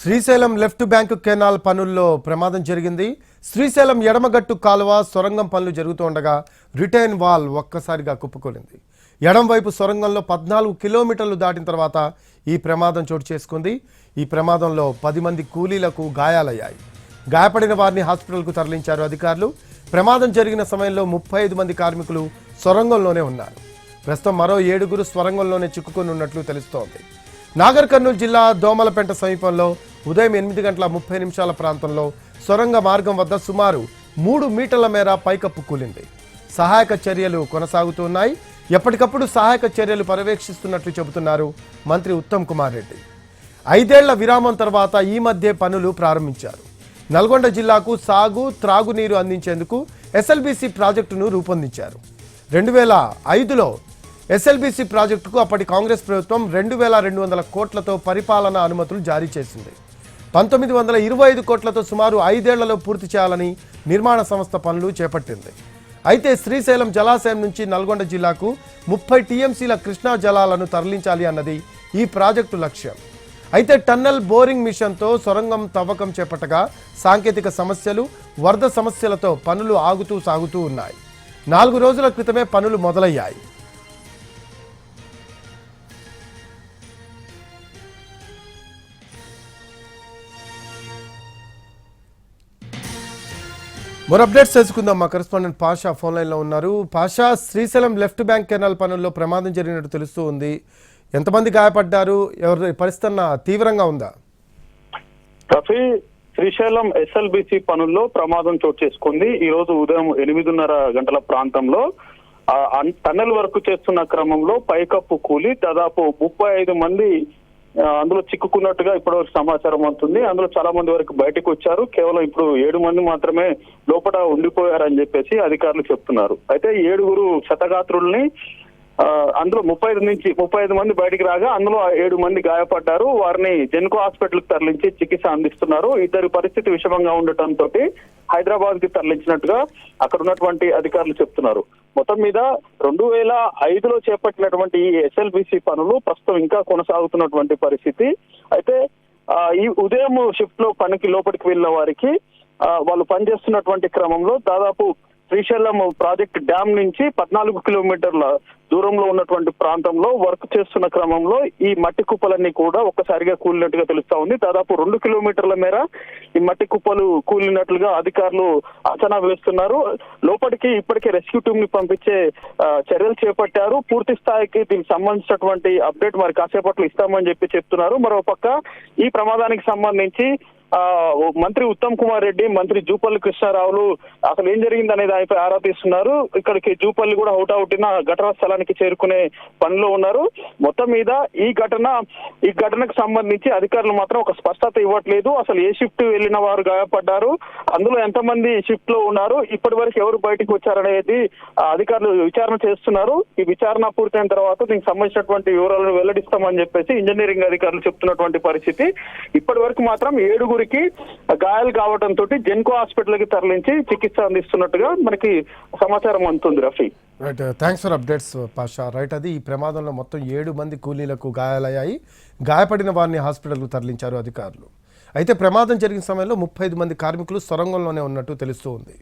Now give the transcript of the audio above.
Srisailam left bank canal పనుల్లో ప్రమాదం జరిగింది. శ్రీశైలం ఎడమగట్టు కాలువ సొరంగం పనులు జరుగుతుండగా రిటైన్ వాల్ ఒక్కసారిగా కుప్పకూలింది. ఎడంవైపు సొరంగంలో పద్నాలుగు కిలోమీటర్లు దాటిన తర్వాత ఈ ప్రమాదం చోటు చేసుకుంది. ఈ ప్రమాదంలో పది మంది కూలీలకు గాయాలయ్యాయి. గాయపడిన వారిని హాస్పిటల్కు తరలించారు అధికారులు. ప్రమాదం జరిగిన సమయంలో ముప్పై ఐదు మంది కార్మికులు సొరంగంలోనే ఉన్నారు. ప్రస్తుతం మరో ఏడుగురు స్వరంగంలోనే చిక్కుకొని ఉన్నట్లు తెలుస్తోంది. నాగర్ కర్నూలు జిల్లా దోమలపెంట సమీపంలో ఉదయం ఎనిమిది గంటల ముప్పై నిమిషాల ప్రాంతంలో సొరంగ మార్గం వద్ద సుమారు మూడు మీటర్ల మేర పైకప్పు కూలింది. సహాయక చర్యలు కొనసాగుతున్నాయి ఎప్పటికప్పుడు సహాయక చర్యలు పర్యవేక్షిస్తున్నట్లు చెబుతున్నారు మంత్రి ఉత్తమ్ కుమార్ రెడ్డి. ఐదేళ్ళ విరామం తర్వాత ఈ మధ్య పనులు ప్రారంభించారు. నల్గొండ జిల్లాకు సాగు త్రాగునీరు అందించేందుకు ఎస్ఎల్బీసీ ప్రాజెక్టును రూపొందించారు. రెండు వేల ఐదులో ఎస్ఎల్బీసీ ప్రాజెక్టుకు అప్పటి కాంగ్రెస్ ప్రభుత్వం రెండు వేల రెండు వందల కోట్లతో పరిపాలనా అనుమతులు జారీ చేసింది. పంతొమ్మిది వందల ఇరవై ఐదు కోట్లతో సుమారు ఐదేళ్ళలో పూర్తి చేయాలని నిర్మాణ సంస్థ పనులు చేపట్టింది. అయితే శ్రీశైలం జలాశయం నుంచి నల్గొండ జిల్లాకు ముప్పై టీఎంసీల కృష్ణా జలాలను తరలించాలి అన్నది ఈ ప్రాజెక్టు లక్ష్యం. అయితే టన్నెల్ బోరింగ్ మిషన్తో సొరంగం తవ్వకం చేపట్టగా సాంకేతిక సమస్యలు వరద సమస్యలతో పనులు ఆగుతూ సాగుతూ ఉన్నాయి. నాలుగు రోజుల క్రితమే పనులు మొదలయ్యాయి. మరో అప్డేట్స్ తెలుసుకుందాం. మా కరెస్పాండెంట్ పాషా ఫోన్ లైన్లో ఉన్నారు. Pasha Srisailam left bank canal పనుల్లో ప్రమాదం జరిగినట్టు తెలుస్తూ ఉంది. ఎంతమంది గాయపడ్డారు? ఎవరి పరిస్థితి తీవ్రంగా ఉందా? రఫీ శ్రీశైలం ఎస్ఎల్బిసి పనుల్లో ప్రమాదం చోటు చేసుకుంది. ఈ రోజు ఉదయం ఎనిమిదిన్నర గంటల ప్రాంతంలో అన్- టన్నెల్ వర్క్ చేస్తున్న క్రమంలో పైకప్పు కూలి దాదాపు ముప్పై ఐదు మంది అందులో చిక్కుకున్నట్టుగా ఇప్పటివరకు సమాచారం అవుతుంది అందులో చాలా మంది వరకు బయటకు వచ్చారు. కేవలం ఇప్పుడు ఏడు మంది మాత్రమే లోపల ఉండిపోయారని చెప్పేసి అధికారులు చెప్తున్నారు. అయితే ఏడుగురు శతగాత్రుల్ని అందులో ముప్పై ఐదు నుంచి ముప్పై ఐదు మంది బయటికి రాగా అందులో ఏడు మంది గాయపడ్డారు. వారిని జెన్కో హాస్పిటల్కి తరలించి చికిత్స అందిస్తున్నారు. ఇద్దరి పరిస్థితి విషమంగా ఉండటంతో హైదరాబాద్కి తరలించినట్టుగా అక్కడ ఉన్నటువంటి అధికారులు చెప్తున్నారు. మొత్తం మీద రెండు వేల ఐదులో చేపట్టినటువంటి ఈ ఎస్ఎల్బిసి పనులు ప్రస్తుతం ఇంకా కొనసాగుతున్నటువంటి పరిస్థితి. అయితే ఈ ఉదయం షిఫ్ట్లో పనికి లోపలికి వెళ్ళిన వారికి వాళ్ళు పనిచేస్తున్నటువంటి క్రమంలో దాదాపు శ్రీశైలం ప్రాజెక్ట్ డ్యామ్ నుంచి పద్నాలుగు కిలోమీటర్ల దూరంలో ఉన్నటువంటి ప్రాంతంలో వర్క్ చేస్తున్న క్రమంలో ఈ మట్టి కుప్పలన్నీ కూడా ఒక్కసారిగా కూలినట్టుగా తెలుస్తా ఉంది. దాదాపు రెండు కిలోమీటర్ల మేర ఈ మట్టి కుప్పలు కూలినట్లుగా అధికారులు అంచనా వేస్తున్నారు. లోపలికి ఇప్పటికే రెస్క్యూ టీమ్ని పంపించే చర్యలు చేపట్టారు. పూర్తి స్థాయికి దీనికి సంబంధించినటువంటి అప్డేట్ మరి కాసేపట్లో ఇస్తామని చెప్పి చెప్తున్నారు. మరో పక్క ఈ ప్రమాదానికి సంబంధించి మంత్రి ఉత్తమ్ కుమార్ రెడ్డి మంత్రి జూపల్లి కృష్ణారావులు అసలు ఏం జరిగింది అనేది దానిపై ఆరా తీస్తున్నారు ఇక్కడికి జూపల్లి కూడా హుటాహుటిన ఘటనా స్థలానికి చేరుకునే పనిలో ఉన్నారు. మొత్తం మీద ఈ ఘటన ఈ ఘటనకు సంబంధించి అధికారులు మాత్రం ఒక స్పష్టత ఇవ్వట్లేదు. అసలు ఏ షిఫ్ట్ వెళ్ళిన వారు గాయపడ్డారు? అందులో ఎంతమంది షిఫ్ట్లో ఉన్నారు? ఇప్పటి వరకు ఎవరు బయటకు వచ్చారనేది అధికారులు విచారణ చేస్తున్నారు. ఈ విచారణ పూర్తయిన తర్వాత దీనికి సంబంధించినటువంటి వివరాలను వెల్లడిస్తామని చెప్పేసి ఇంజనీరింగ్ అధికారులు చెప్తున్నటువంటి పరిస్థితి. ఇప్పటి వరకు మాత్రం నలుగురికి గాయాలు కావడంతో జెన్కో హాస్పిటల్కి తరలించి చికిత్స అందిస్తున్నట్టుగా మనకి సమాచారం అందుతుంది Rafi. Right thanks for updates Pasha. Right అది ఈ ప్రమాదంలో మొత్తం ఏడు మంది కూలీలకు గాయాలయ్యాయి. గాయపడిన వారిని హాస్పిటల్కు తరలించారు అధికారులు. అయితే ప్రమాదం జరిగిన సమయంలో ముప్పై మంది కార్మికులు సొరంగంలోనే ఉన్నట్టు తెలుస్తూ ఉంది.